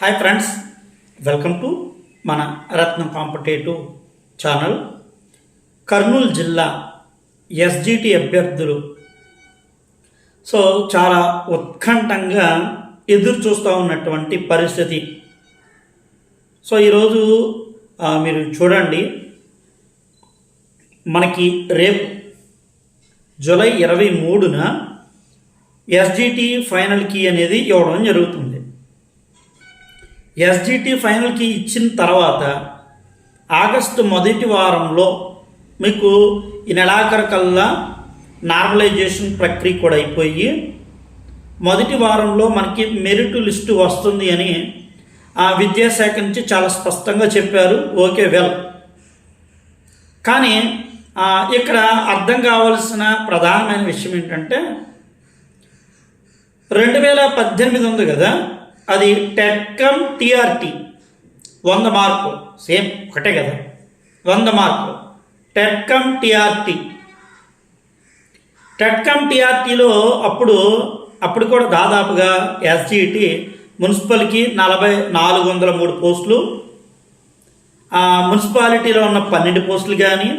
Hi friends welcome to మన రత్నం competitive channel. Kurnool జిల్లా SGT అభ్యర్థులు. సో చాలా ఉత్కంఠంగా ఎదురు చూస్తూ ఉన్నటువంటి పరిస్థితి. సో ఈరోజు మీరు చూడండి. మనకి రేపు జూలై ఇరవై మూడున ఎస్జిటి ఫైనల్ కీ అనేది ఇవ్వడం జరుగుతుంది. ఎస్జిటి ఫైనల్కి ఇచ్చిన తర్వాత ఆగస్టు మొదటి వారంలో మీకు ఈ నెలాఖరు కల్లా నార్మలైజేషన్ ప్రక్రియ కూడా అయిపోయి మొదటి వారంలో మనకి మెరిట్ లిస్టు వస్తుంది అని ఆ విద్యాశాఖ నుంచి చాలా స్పష్టంగా చెప్పారు. Okay well. కానీ ఇక్కడ అర్థం కావాల్సిన ప్రధానమైన విషయం ఏంటంటే రెండు వేల పద్దెనిమిది ఉంది కదా? అది టెక్కం టిఆర్టీ. వంద మార్కు సేమ్ ఒకటే కదా. వంద మార్కు టెట్కమ్ టిఆర్టీ. టెట్కమ్ టిఆర్టీలో అప్పుడు అప్పుడు కూడా దాదాపుగా ఎస్జిటి మున్సిపల్కి నలభై నాలుగు వందల మూడు పోస్టులు మున్సిపాలిటీలో ఉన్న పన్నెండు పోస్టులు కానీ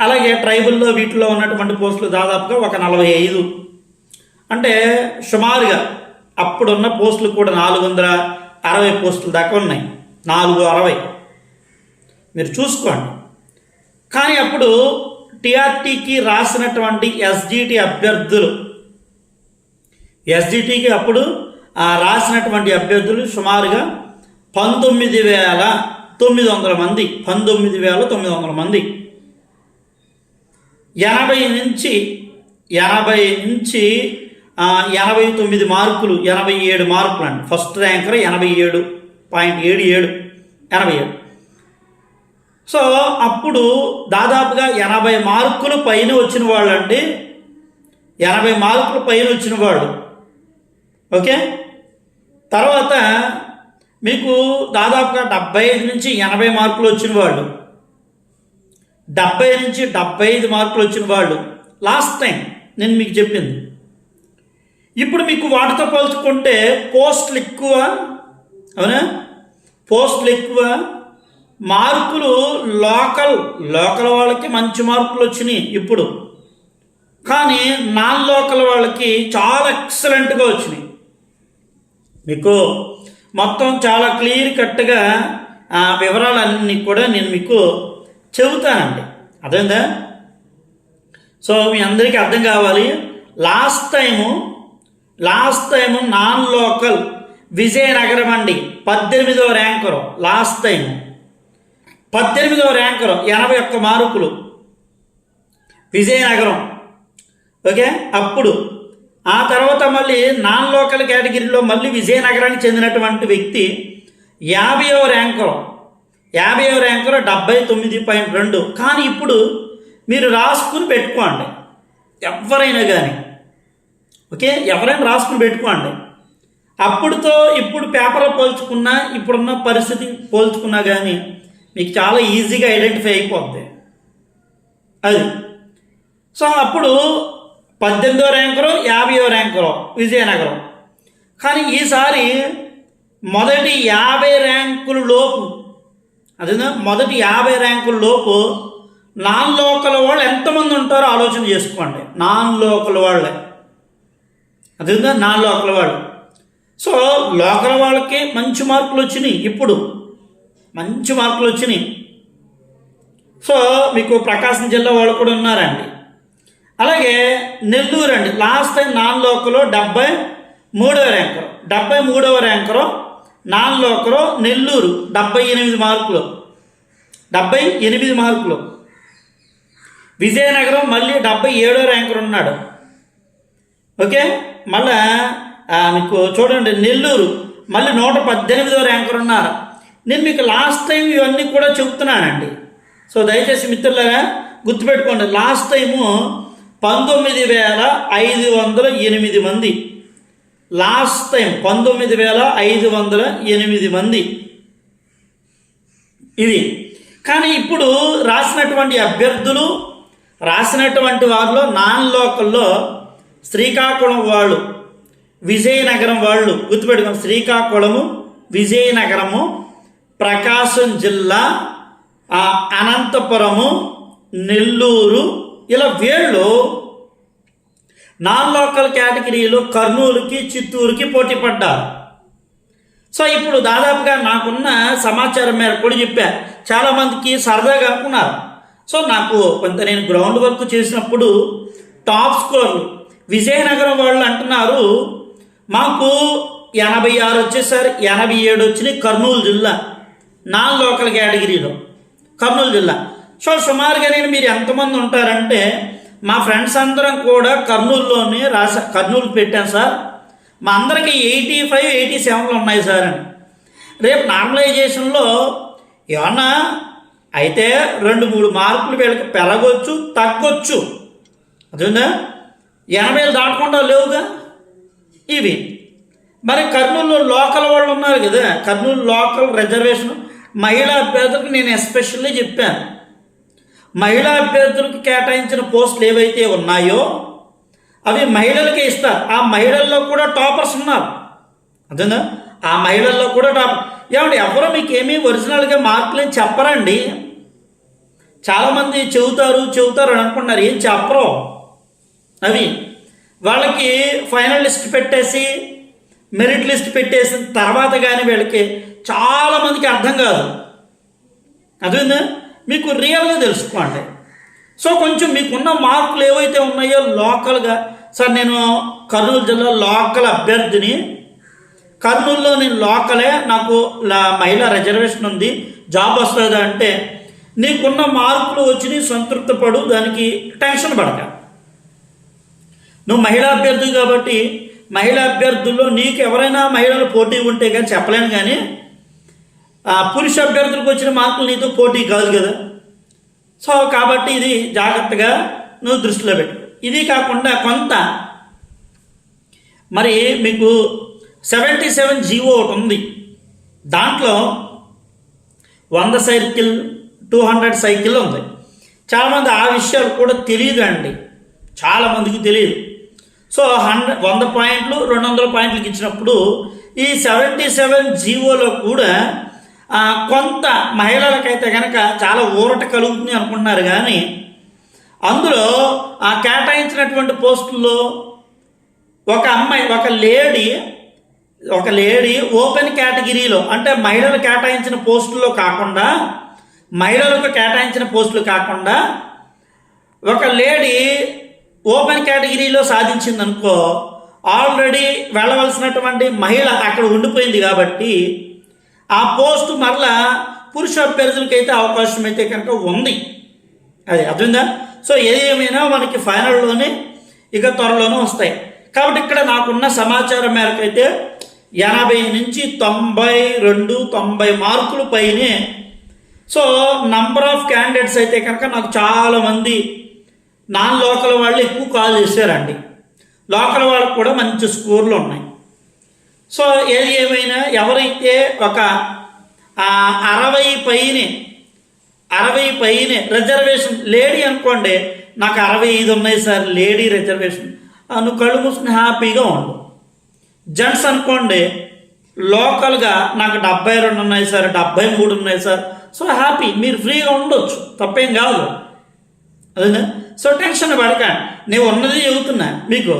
అలాగే ట్రైబుల్లో వీటిలో ఉన్నటువంటి పోస్టులు దాదాపుగా ఒక నలభై ఐదు. అంటే సుమారుగా అప్పుడున్న పోస్టులు కూడా నాలుగు వందల అరవై పోస్టులు దాకా ఉన్నాయి. నాలుగు అరవై. మీరు చూసుకోండి. కానీ అప్పుడు టిఆర్టీకి రాసినటువంటి ఎస్జిటి అభ్యర్థులు ఎస్జిటికి అప్పుడు ఆ రాసినటువంటి అభ్యర్థులు సుమారుగా పంతొమ్మిది వేల తొమ్మిది వందల మంది పంతొమ్మిది వేల తొమ్మిది వందల మంది. ఎనభై నుంచి ఎనభై నుంచి ఎనభై తొమ్మిది మార్కులు ఎనభై ఏడు మార్కులు అండి ఫస్ట్ ర్యాంకర్ ఎనభై ఏడు పాయింట్ ఏడు ఏడు ఎనభై ఏడు. సో అప్పుడు దాదాపుగా ఎనభై మార్కులు పైన వచ్చిన వాళ్ళు అండి ఎనభై మార్కులు పైన వచ్చిన వాళ్ళు. ఓకే? తర్వాత మీకు దాదాపుగా డెబ్బై ఐదు నుంచి ఎనభై మార్కులు వచ్చిన వాళ్ళు. డెబ్బై నుంచి డెబ్బై ఐదు మార్కులు వచ్చిన వాళ్ళు. లాస్ట్ టైం నేను మీకు చెప్పింది. ఇప్పుడు మీకు వాటితో పోల్చుకుంటే పోస్టులు ఎక్కువ అవునా? పోస్టులు ఎక్కువ. మార్కులు లోకల్ లోకల్ వాళ్ళకి మంచి మార్కులు వచ్చినాయి ఇప్పుడు. కానీ నాన్ లోకల్ వాళ్ళకి చాలా ఎక్సలెంట్గా వచ్చినాయి. మీకు మొత్తం చాలా క్లియర్ కట్గా ఆ వివరాలన్నీ కూడా నేను మీకు చెబుతానండి. అర్థమైందా? సో మీ అందరికీ అర్థం కావాలి. Last time last time non local Vizianagaram అండి. పద్దెనిమిదో ర్యాంకరు లాస్ట్ టైం పద్దెనిమిదో ర్యాంకరు ఎనభై ఒక్క మార్కులు. విజయనగరం. ఓకే? అప్పుడు. ఆ తర్వాత మళ్ళీ నాన్ లోకల్ కేటగిరీలో మళ్ళీ విజయనగరానికి చెందినటువంటి వ్యక్తి యాభైవ ర్యాంకరు. యాభైవ ర్యాంకరు డెబ్బై తొమ్మిది పాయింట్ రెండు. కానీ ఇప్పుడు మీరు రాసుకుని పెట్టుకోండి. ఎవరైనా కానీ ఓకే? ఎవరైనా రాసుకుని పెట్టుకోండి. అప్పుడుతో ఇప్పుడు పేపర్లో పోల్చుకున్నా ఇప్పుడున్న పరిస్థితి పోల్చుకున్నా కానీ మీకు చాలా ఈజీగా ఐడెంటిఫై అయిపోద్ది. అది. సో అప్పుడు పద్దెనిమిదో ర్యాంకరో యాభైయో ర్యాంకరో విజయనగరం. కానీ ఈసారి మొదటి యాభై ర్యాంకుల లోపు అదేనా? మొదటి యాభై ర్యాంకుల లోపు నాన్ లోకల్ వాళ్ళు ఎంతమంది ఉంటారో ఆలోచన చేసుకోండి. నాన్ లోకల్ వాళ్ళే. అదేవిధంగా నా లోకల వాళ్ళు. సో లోకల వాళ్ళకి మంచి మార్కులు వచ్చినాయి ఇప్పుడు. మంచి మార్కులు వచ్చినాయి. సో మీకు ప్రకాశం జిల్లా వాళ్ళు కూడా ఉన్నారండి. అలాగే నెల్లూరు అండి. లాస్ట్ టైం నాన్ లోకలో డెబ్బై మూడవ ర్యాంకరు. డెబ్బై మూడవ ర్యాంకరు నాన్ లోకలో నెల్లూరు. డెబ్బై ఎనిమిది మార్కులు. డెబ్బై ఎనిమిది మార్కులు. విజయనగరం మళ్ళీ డెబ్బై ఏడో ర్యాంకర్ ఉన్నాడు. ఓకే? మళ్ళా మీకు చూడండి నెల్లూరు. మళ్ళీ నూట పద్దెనిమిదో ర్యాంకర్ ఉన్నారు. నేను మీకు లాస్ట్ టైం ఇవన్నీ కూడా చెబుతున్నానండి. సో దయచేసి మిత్రులారా గుర్తుపెట్టుకోండి లాస్ట్ టైము పంతొమ్మిది వేల ఐదు వందల ఎనిమిది మంది. లాస్ట్ టైం పంతొమ్మిది వేల ఐదు వందల ఎనిమిది మంది. ఇది. కానీ ఇప్పుడు రాసినటువంటి అభ్యర్థులు రాసినటువంటి వారిలో నాన్ లోకల్లో శ్రీకాకుళం వాళ్ళు విజయనగరం వాళ్ళు గుర్తుపెట్టుకోండి. శ్రీకాకుళము విజయనగరము ప్రకాశం జిల్లా అనంతపురము నెల్లూరు ఇలా వీళ్ళు నాన్ లోకల్ కేటగిరీలో కర్నూలుకి చిత్తూరుకి పోటీ పడ్డారు. సో ఇప్పుడు దాదాపుగా నాకున్న సమాచారం మేరకు కూడా చెప్పా. చాలామందికి సరదాగా అనుకున్నారు. సో నాకు కొంత నేను గ్రౌండ్ వర్క్ చేసినప్పుడు టాప్ స్కోర్లు విజయనగరం వాళ్ళు అంటున్నారు మాకు ఎనభై ఆరు వచ్చేసరి ఎనభై ఏడు వచ్చినాయి కర్నూలు జిల్లా నాన్ లోకల్ కేటగిరీలో కర్నూలు జిల్లా. సో సుమారుగా నేను మీరు ఎంతమంది ఉంటారంటే మా ఫ్రెండ్స్ అందరం కూడా కర్నూలులోనే రాసా కర్నూలు పెట్టాను సార్. మా అందరికి ఎయిటీ ఫైవ్ ఎయిటీ సెవెన్లు ఉన్నాయి సార్ అని. రేపు నార్మలైజేషన్లో ఏమన్నా అయితే రెండు మూడు మార్కులు వీళ్ళకి పెరగొచ్చు తగ్గొచ్చు. అదేనా ఎనభైలు దాటకుండా లేవుగా? ఇవి. మరి కర్నూలులో లోకల్ వాళ్ళు ఉన్నారు కదా కర్నూలు లోకల్ రిజర్వేషన్ మహిళా అభ్యర్థులకు నేను ఎస్పెషల్లీ చెప్పాను. మహిళా అభ్యర్థులకు కేటాయించిన పోస్టులు ఏవైతే ఉన్నాయో అవి మహిళలకే ఇస్తారు. ఆ మహిళల్లో కూడా టాపర్స్ ఉన్నారు. అదేనా ఆ మహిళల్లో కూడా టాపర్ ఏమంటే ఎవరో మీకు ఏమీ ఒరిజినల్గా మార్కులు ఏం చెప్పరండి? చాలామంది చెబుతారు చెబుతారు అని అనుకుంటున్నారు. ఏం చెప్పరు? అవి వాళ్ళకి ఫైనల్ లిస్ట్ పెట్టేసి మెరిట్ లిస్ట్ పెట్టేసిన తర్వాత కానీ వీళ్ళకి చాలామందికి అర్థం కాదు. అదేందా మీకు రియల్గా తెలుసుకోండి. సో కొంచెం మీకున్న మార్కులు ఏవైతే ఉన్నాయో లోకల్గా సార్ నేను కర్నూలు జిల్లా లోకల్ అభ్యర్థిని. కర్నూలులో నేను లోకలే నాకు మహిళా రిజర్వేషన్ ఉంది జాబ్ వస్తుందా అంటే నీకున్న మార్కులు వచ్చినాయి సంతృప్తి పడు దానికి టెన్షన్ పడక. నువ్వు మహిళా అభ్యర్థి కాబట్టి మహిళా అభ్యర్థుల్లో నీకు ఎవరైనా మహిళలు పోటీ ఉంటే కానీ చెప్పలేను కానీ ఆ పురుష అభ్యర్థులకు వచ్చిన మార్కులు నీతో పోటీ కాదు కదా. సో కాబట్టి ఇది జాగ్రత్తగా నువ్వు దృష్టిలో పెట్టు. ఇది కాకుండా కొంత మరి మీకు సెవెంటీ సెవెన్ జీవో ఒకటి ఉంది. దాంట్లో వంద సైకిల్ టూ హండ్రెడ్ సైకిల్ ఉంది. చాలామంది ఆ విషయాలు కూడా తెలియదు అండి చాలామందికి తెలియదు. సో హండ్రెడ్ వంద పాయింట్లు రెండు వందల పాయింట్లకి ఇచ్చినప్పుడు ఈ సెవెంటీ సెవెన్ జీవోలో కూడా కొంత మహిళలకైతే కనుక చాలా ఊరట కలుగుతుంది అనుకుంటున్నారు కానీ అందులో ఆ కేటాయించినటువంటి పోస్టుల్లో ఒక అమ్మాయి ఒక లేడీ ఒక లేడీ ఓపెన్ కేటగిరీలో అంటే మహిళలు కేటాయించిన పోస్టుల్లో కాకుండా మహిళలకు కేటాయించిన పోస్టులు కాకుండా ఒక లేడీ ఓపెన్ కేటగిరీలో సాధించింది అనుకో ఆల్రెడీ వెళ్ళవలసినటువంటి మహిళ అక్కడ ఉండిపోయింది కాబట్టి ఆ పోస్ట్ మరలా పురుష అభ్యర్థులకైతే అవకాశం అయితే కనుక ఉంది. అది అర్థమైందా? సో ఏదేమైనా మనకి ఫైనల్లోనే ఇక త్వరలోనే వస్తాయి. కాబట్టి ఇక్కడ నాకున్న సమాచారం మేరకు అయితే ఎనభై నుంచి తొంభై రెండు తొంభై మార్కులు పైనే. సో నంబర్ ఆఫ్ క్యాండిడేట్స్ అయితే కనుక నాకు చాలామంది నాన్ లోకల్ వాళ్ళు ఎక్కువ కాల్ చేశారండి. లోకల్ వాళ్ళకు కూడా మంచి స్కోర్లు ఉన్నాయి. సో ఏది ఏమైనా ఎవరైతే ఒక అరవై పైనే అరవై పైనే రిజర్వేషన్ లేడీ అనుకోండి నాకు అరవై ఐదు ఉన్నాయి సార్ లేడీ రిజర్వేషన్ ఆ, నువ్వు కళ్ళు మూసుకుని హ్యాపీగా ఉండు. జెంట్స్ అనుకోండి లోకల్గా నాకు డెబ్బై రెండు ఉన్నాయి సార్ డెబ్బై మూడు ఉన్నాయి సార్. So happy. మీరు ఫ్రీగా ఉండొచ్చు. తప్పేం కాదు. అదేనా? సో టెన్షన్ పడకండి నేను ఉన్నది చెబుతున్నా మీకు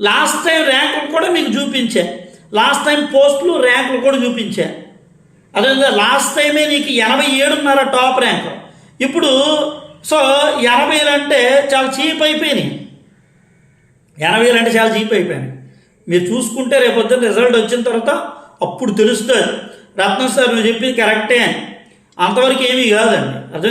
లాస్ట్ టైం ర్యాంకులు కూడా మీకు చూపించా. లాస్ట్ టైం పోస్టులు ర్యాంకులు కూడా చూపించా. అదే లాస్ట్ టైమే నీకు ఎనభై ఏడున్నర టాప్ ర్యాంక్ ఇప్పుడు సో ఎనభైలు అంటే చాలా చీప్ అయిపోయినాయి. ఎనభైలు అంటే చాలా చీప్ అయిపోయినాయి. మీరు చూసుకుంటే రేపొద్దున రిజల్ట్ వచ్చిన తర్వాత అప్పుడు తెలుస్తుంది. రత్నం సార్ నువ్వు చెప్పింది కరెక్టే అంతవరకు ఏమీ కాదండి. అర్థం